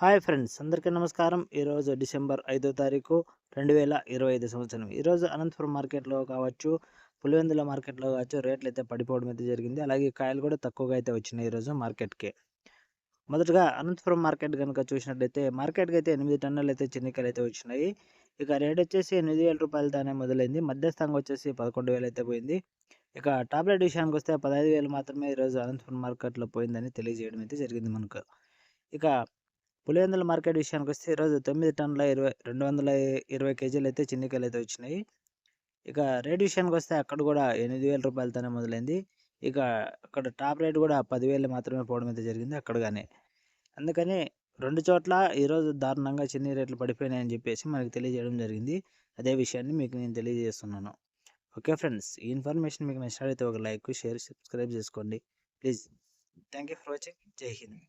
Hi friends అందరికీ నమస్కారం. ఈరోజు డిసెంబర్ ఐదో తారీఖు రెండు వేల ఇరవై ఐదు సంవత్సరం. ఈరోజు అనంతపురం మార్కెట్లో కావచ్చు పులివెందుల మార్కెట్లో కావచ్చు రేట్లు అయితే పడిపోవడం అయితే జరిగింది. అలాగే కాయలు కూడా తక్కువగా అయితే వచ్చినాయి ఈరోజు మార్కెట్కి. మొదటగా అనంతపురం మార్కెట్ కనుక చూసినట్లయితే మార్కెట్కి అయితే ఎనిమిది టన్నులు అయితే చిన్నికాయలు అయితే వచ్చినాయి. ఇక రేట్ వచ్చేసి ఎనిమిది వేల రూపాయలతోనే మొదలైంది. మధ్యస్థంగా వచ్చేసి పదకొండు వేలు అయితే పోయింది. ఇక టాబ్లెట్ విషయానికి వస్తే పదహైదు వేలు మాత్రమే ఈరోజు అనంతపురం మార్కెట్లో పోయిందని తెలియజేయడం అయితే జరిగింది మనకు. ఇక పులివెందుల మార్కెట్ విషయానికి వస్తే ఈరోజు తొమ్మిది టన్నుల ఇరవై రెండు వందల ఇరవై కేజీలు అయితే చిన్నికాయలు అయితే వచ్చినాయి. ఇక రేట్ విషయానికి వస్తే అక్కడ కూడా ఎనిమిది వేల రూపాయలతోనే మొదలైంది. ఇక అక్కడ టాప్ రేట్ కూడా పదివేలు మాత్రమే పోవడం అయితే జరిగింది అక్కడ కానీ అందుకని రెండు చోట్ల ఈరోజు దారుణంగా చిన్ని రేట్లు పడిపోయినాయని చెప్పేసి మనకి తెలియజేయడం జరిగింది. అదే విషయాన్ని మీకు నేను తెలియజేస్తున్నాను. ఓకే ఫ్రెండ్స్ ఈ ఇన్ఫర్మేషన్ మీకు నచ్చినట్లయితే ఒక లైక్ షేర్ సబ్స్క్రైబ్ చేసుకోండి. Please. Thank you for watching. జై హింద్.